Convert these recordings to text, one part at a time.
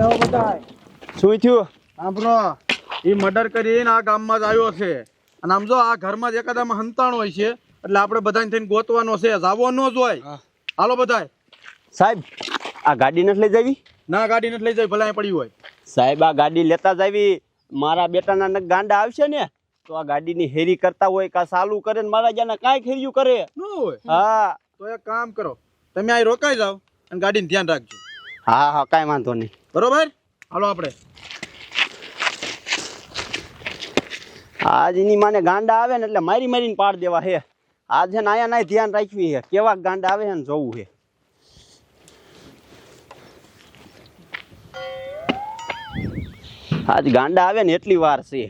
જાઓ બધાય. શું થયું? સાંભળો. એ મર્ડર કરીને આ ગામમાં જ આવ્યો છે. અને આમ જો આ ઘરમાં જ એકાદામાં હંતાણ હોય છે એટલે આપણે બધાને થઈને ગોતવાનો છે. જાવો ન જ હોય હાલો બધાય. સાહેબ આ ગાડી નથી લઈ જાવી? ના ગાડી નથી લઈ જાય ભલે પડી હોય. સાહેબ આ ગાડી લેતા જાવી. મારા બેટાના નક ગાંડા આવશે ને તો આ ગાડીની હેરી કરતા હોય કા ચાલુ કરે ને મારા જ્યાં કાંઈક ખેર્યું કરે. ન હોય. હા. તો એક કામ કરો તમે અહીં રોકાઈ જાઓ અને ગાડીને ધ્યાન રાખજો. હા હા કાંઈ વાંધો નહીં. બરોબર? હાલો આપણે. આજ એની માને ગાંડા આવે ને એટલે મારી મારીને પાડ દેવા હે. આજે ને આયા નાય ધ્યાન રાખવી હે. કેવા ગાંડા આવે ને જોવું હે. આજ ગાંડા આવે ને એટલી વાર છે.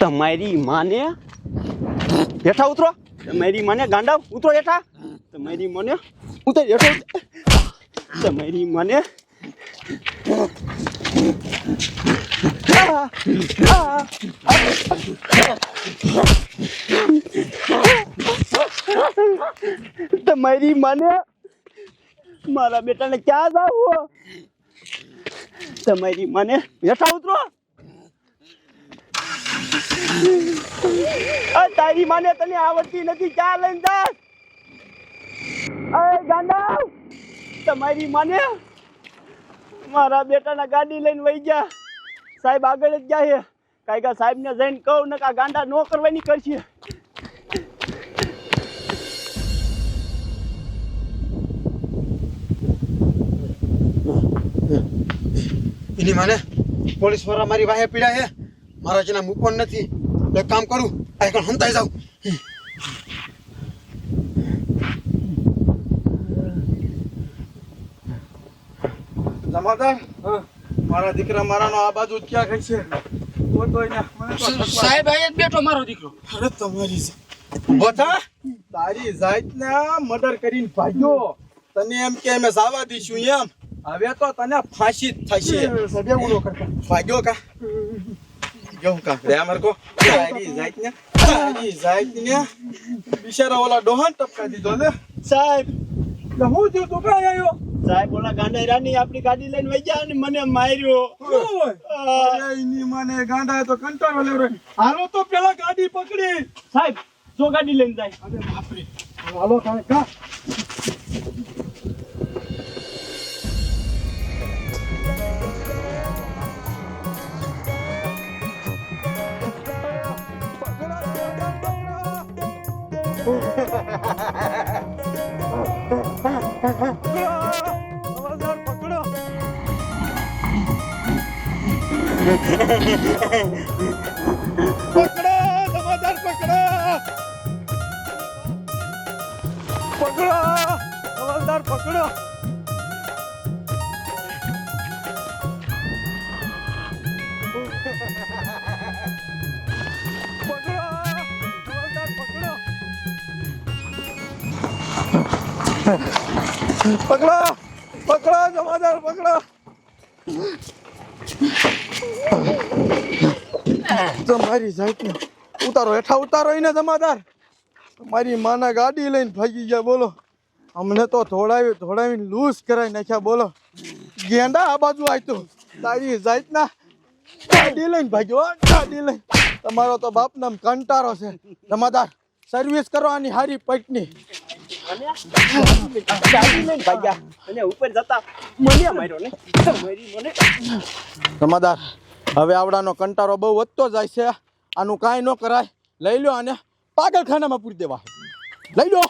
તમારી માને હેઠા ઉતરો તમારી મને ગાંડા ઉતરો હેઠા તમારી મને ઉતર હેઠો. તમારી મને. તમારી મને મારા બેટાને ક્યાં જાવ તમારી મને હેઠા ઉતરો તારી માને તને આવડતી નથી. ક્યાં લઈને જા. અરે ગાંડા. તમારી માને મારા બેટાના ગાડી લઈને વહી ગયા. સાહેબ આગળ જ જાય કાંઈ કા સાહેબને જઈને કહું ને કા ગાંડા નો કરવાની કરશે. એની માને પોલીસવાળા મારી વાહે પીડા છે. મારા જેના મૂકવાનું નથી. એક કામ કરું આ એકણ હંતાઈ જાઉં. જમાદાર મારા દીકરા મારાનો આ બાજુ ક્યાં કઈ છે સાહેબ અહીંયા બેઠો મારો દીકરો. અરે તમારી સ- તારી જાતના મર્ડર કરીને ભાગ્યો. તને એમ કે અમે જાવા દઈશું એમ. હવે તો તને ફાંસી થશે. ભાગ્યો કા? ભાગ્યો કા રે અમર કો તારી જાતને તારી જાતને. બિચારા ઓલા ડોહન ટપકા દીધો ને. સાહેબ એટલે હું થયું તું? ક્યાં આવ્યો? સાહેબ ઓલા ગાંડા રાની આપણી ગાડી લઈને વહી ગયા અને મને માર્યો. શું હોય? અરે એની મને ગાંડા તો કંટાળો લેવડે હાલો તો પેલા ગાડી પકડી. સાહેબ જો ગાડી લઈને જાય. અરે બાપરે. હાલો કાંઈ પકડો પકડો પકડો પકડો, જમાદાર, પકડો. તમારી જાતને ઉતારો, હેઠા ઉતારો એને જમાદાર. મારી માના ગાડી લઈને ભાગી ગયા, બોલો. અમને તો ધોળાવી, ધોળાવીને લૂઝ કરાવી નાખ્યા, બોલો. ગેંડા આ બાજુ આવ્યું તારી જાતના ગાડી લઈને ભાગ્યો ગાડી લઈને. તમારો તો બાપ નામ કંટારો છે. જમાદાર સર્વિસ કરો આની હારી પટની. જમાદાર હવે આવડાનો કંટારો બહુ વધતો જાય છે. આનું કાંઈ ન કરાય. લઈ લો આને. પાગલખાનામાં પૂરી દેવા. લઈ લો